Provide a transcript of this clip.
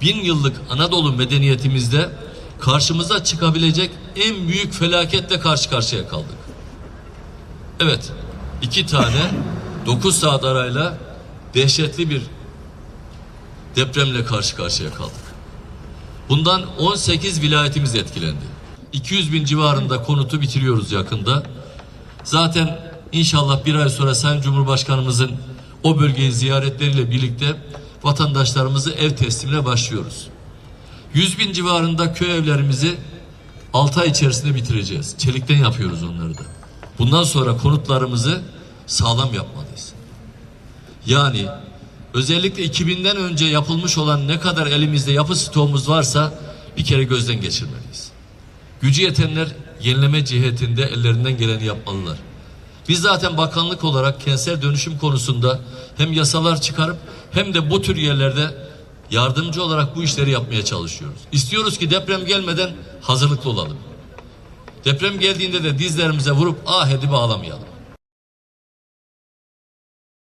bin yıllık Anadolu medeniyetimizde karşımıza çıkabilecek en büyük felaketle karşı karşıya kaldık. Evet, iki tane 9 saat arayla dehşetli bir depremle karşı karşıya kaldık. Bundan 18 vilayetimiz etkilendi. 200 bin civarında konutu bitiriyoruz yakında. Zaten inşallah bir ay sonra Sayın Cumhurbaşkanımızın o bölgeyi ziyaretleriyle birlikte vatandaşlarımızı ev teslimine başlıyoruz. 100 bin civarında köy evlerimizi 6 ay içerisinde bitireceğiz. Çelikten yapıyoruz onları da. Bundan sonra konutlarımızı sağlam yapmalıyız. Yani özellikle 2000'den önce yapılmış olan ne kadar elimizde yapı stoğumuz varsa bir kere gözden geçirmeliyiz. Gücü yetenler yenileme cihetinde ellerinden geleni yapmalılar. Biz zaten bakanlık olarak kentsel dönüşüm konusunda hem yasalar çıkarıp hem de bu tür yerlerde yardımcı olarak bu işleri yapmaya çalışıyoruz. İstiyoruz ki deprem gelmeden hazırlıklı olalım. Deprem geldiğinde de dizlerimize vurup ah edip ağlamayalım.